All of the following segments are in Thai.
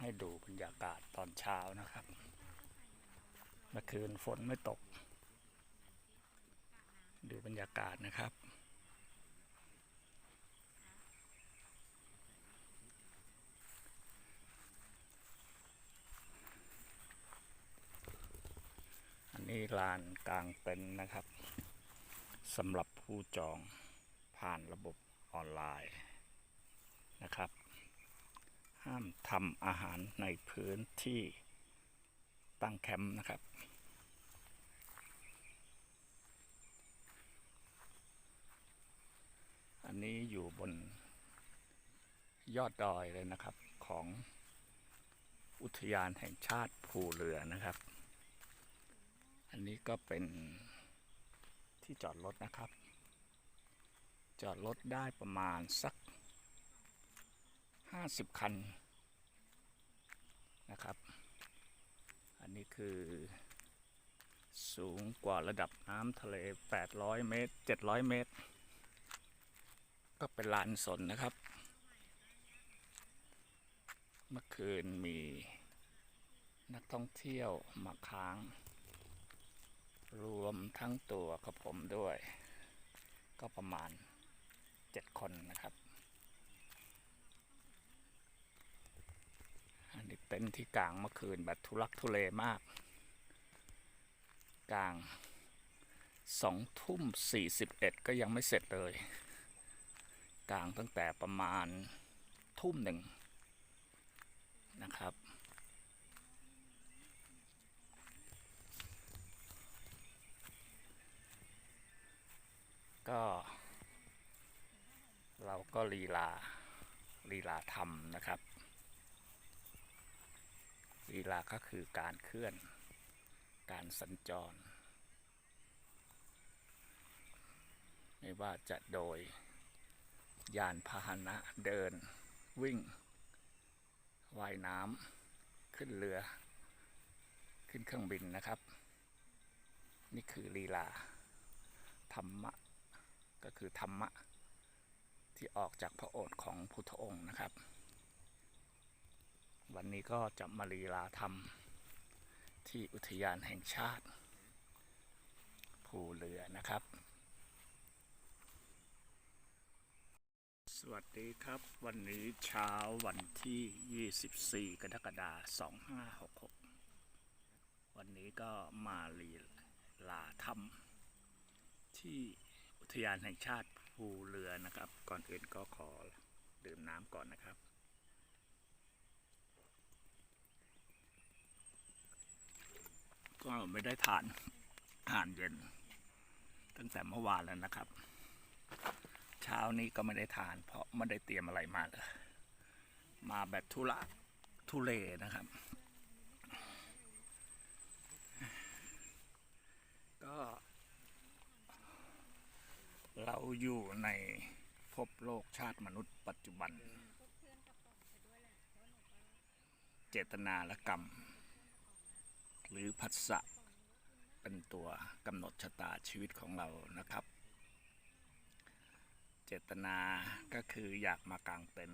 ให้ดูบรรยากาศตอนเช้านะครับ เมื่อคืนฝนไม่ตก ดูบรรยากาศนะครับ อันนี้ลานกลางเต็นท์นะครับสำหรับผู้จองผ่านระบบออนไลน์นะครับ ห้ามทำอาหารในพื้นที่ตั้งแคมป์นะครับ อันนี้อยู่บนยอดดอยเลยนะครับของอุทยานแห่งชาติภูเรือนะครับ อันนี้ก็เป็นที่จอดรถนะครับ จอดรถได้ประมาณสัก 50 คัน นะครับ อันนี้คือสูงกว่าระดับน้ำทะเล 800 เมตร 700 เมตร ก็เป็นลานสนนะครับ เมื่อคืนมีนักท่องเที่ยวมาค้าง รวมทั้งตัวกับผมด้วย ก็ประมาณ 7 คนนะครับ อันนี้ เต็นท์ที่กลางเมื่อคืนแบบทุลักทุเลมาก กลางสองทุ่มสี่สิบเอ็ดก็ยังไม่เสร็จเลย กลางตั้งแต่ประมาณทุ่มหนึ่งนะครับ ก็ เราก็ลีลาลีลาทำนะครับ ลีลาก็คือการเคลื่อน การสัญจร ไม่ว่าจะโดย ยานพาหนะเดิน วิ่ง ว่ายน้ำขึ้นเรือ ขึ้นเครื่องบินนะครับ นี่คือลีลา ธรรมะ ก็คือธรรมะ ที่ออกจากพระโอษฐ์ของพุทธองค์นะครับ วันนี้ก็จะมาลีลาธรรม ที่อุทยานแห่งชาติ ภูเรือนะครับ สวัสดีครับ วันนี้เช้าวันที่ 24 กรกฎาคม 2566 วันนี้ก็มาลีลาธรรม ที่อุทยานแห่งชาติภูเรือนะครับ ก่อนอื่นก็ขอดื่มน้ำก่อนนะครับ ก็ไม่ได้ทานอาหารเย็น ตั้งแต่เมื่อวานแล้วนะครับ เช้านี้ก็ไม่ได้ทาน เพราะไม่ได้เตรียมอะไรมาเลยมาแบบทุระทุเลนะครับ ก็ เราอยู่ในภพโลกชาติมนุษย์ปัจจุบัน เจตนาและกรรม หรือผัสสะเป็นตัวกำหนดชะตาชีวิตของเรานะครับ เจตนาก็คืออยากมากางเต็น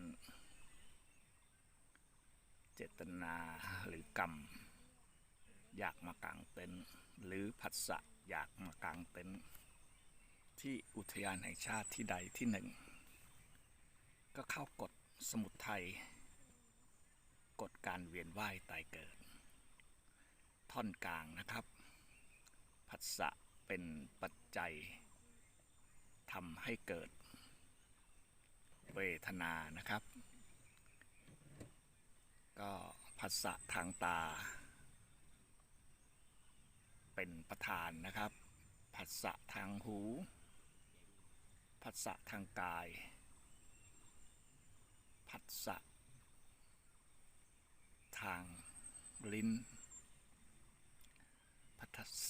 เจตนาหรือกรรม อยากมากางเต็นหรือผัสสะอยากมากางเต็นท์ที่อุทยานแห่งชาติที่ใดที่หนึ่ง ก็เข้ากฎสมุดไทยกฎการเวียนว่ายตายเกิด ท่อนกลางนะครับผัสสะเป็นปัจจัยทำให้เกิด เวทนานะครับ ก็ผัสสะทางตา เป็นประธานนะครับผัสสะทางหูผัสสะทางกายผัสสะทางลิ้น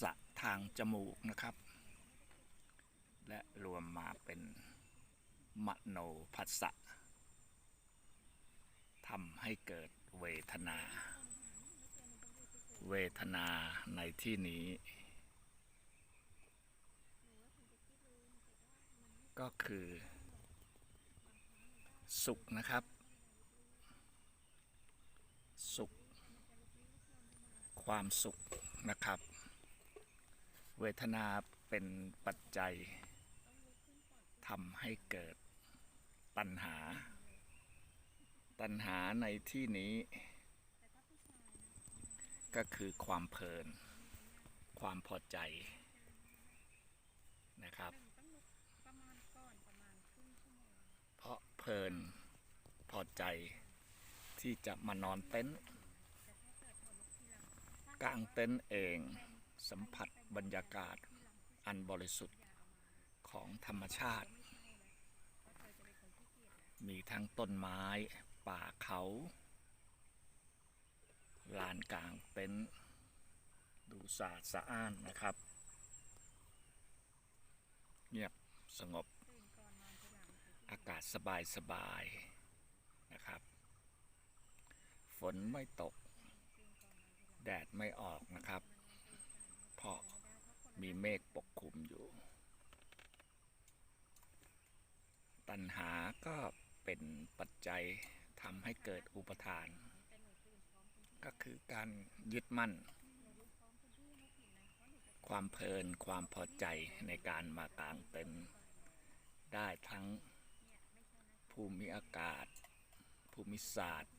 สะทางจมูกนะครับ และรวมมาเป็นมโนผัสสะทำให้เกิดเวทนา เวทนาในที่นี้ ก็คือ สุขนะครับ สุข ความสุขนะครับ เวทนาเป็นปัจจัยทำให้เกิดตัณหา ตัณหาในที่นี้ ก็คือความเพลิน ความพอใจนะครับ เพราะเพลินพอใจที่จะมานอนเต็นท์กางเต็นท์เองสัมผัสบรรยากาศอันบริสุทธิ์ของธรรมชาติ มีทั้งต้นไม้ ป่าเขา ลานกลางเต็นท์ดูสะอาดสะอ้านนะครับ เงียบสงบ อากาศสบายสบายๆนะครับ ฝนไม่ตก แดดไม่ออกนะครับ เพราะ มีเมฆปกคลุมอยู่ ตัณหาก็เป็นปัจจัยทำให้เกิดอุปทาน ก็คือการยึดมั่น ความเพลินความพอใจในการมากางเต็นท์ได้ทั้งภูมิอากาศ ภูมิศาสตร์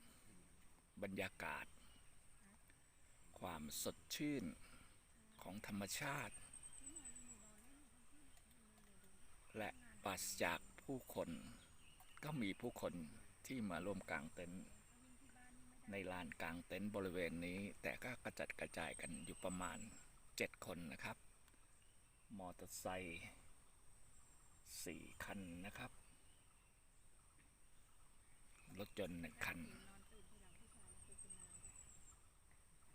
บรรยากาศ ความสดชื่นของธรรมชาติ และปราศจากผู้คนก็มีผู้คนที่มาร่วมกางเต็นท์ในลานกางเต็นท์บริเวณนี้ แต่ก็กระจัดกระจายกันอยู่ประมาณ 7 คนนะครับ มอเตอร์ไซค์สี่คันนะครับ รถยนต์หนึ่งคัน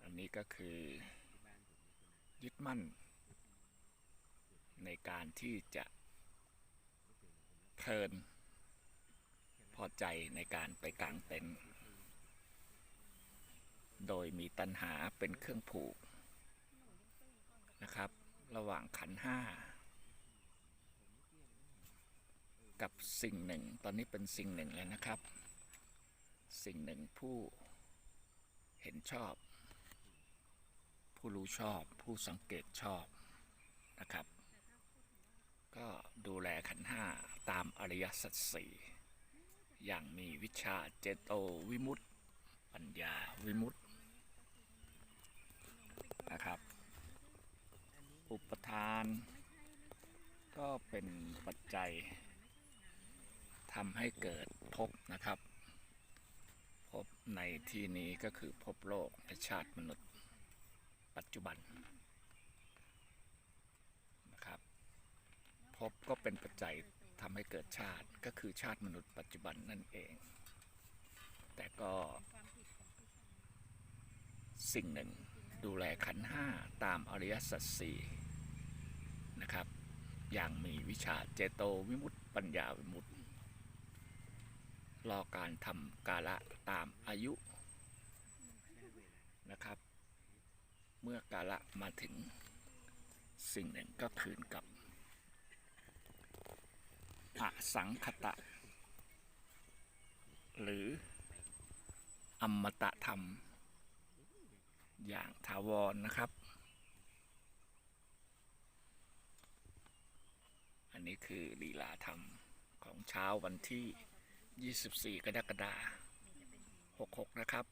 อันนี้ก็คือยึดมั่น ในการที่จะ เพลิน พอใจในการไปกลางเต็นท์โดยมีตัณหาเป็นเครื่องผูกนะครับ ระหว่างขันห้า กับสิ่งหนึ่ง ตอนนี้เป็นสิ่งหนึ่งเลยนะครับ สิ่งหนึ่งผู้เห็นชอบ ผู้รู้ชอบ ผู้สังเกตชอบนะครับ ก็ดูแลขันห้าามอริยสัจสี่อย่างมีวิชาเจโตวิมุตติ ปัญญาวิมุตตินะครับ อุปทาน ก็เป็นปัจจัยทำให้เกิดภพนะครับภพในที่นี้ก็คือภพโลกและชาติมนุษย์ ปัจจุบันนะครับภพก็เป็นปัจจัย ทำให้เกิดชาติก็คือชาติมนุษย์ปัจจุบันนั่นเอง แต่ก็สิ่งหนึ่งดูแลขันห้าตามอริยสัจสี่นะครับ อย่างมีวิชาเจโตวิมุตติปัญญาวิมุตติรอการทำกาละตามอายุนะครับ เมื่อกาละมาถึงสิ่งหนึ่งก็คืนกับ อสังคตะ หรืออมตะธรรม อย่างถาวรนนะครับ อันนี้คือลีลาธรรมของเช้าวันที่ 24 กรกฎาคม66 นะครับ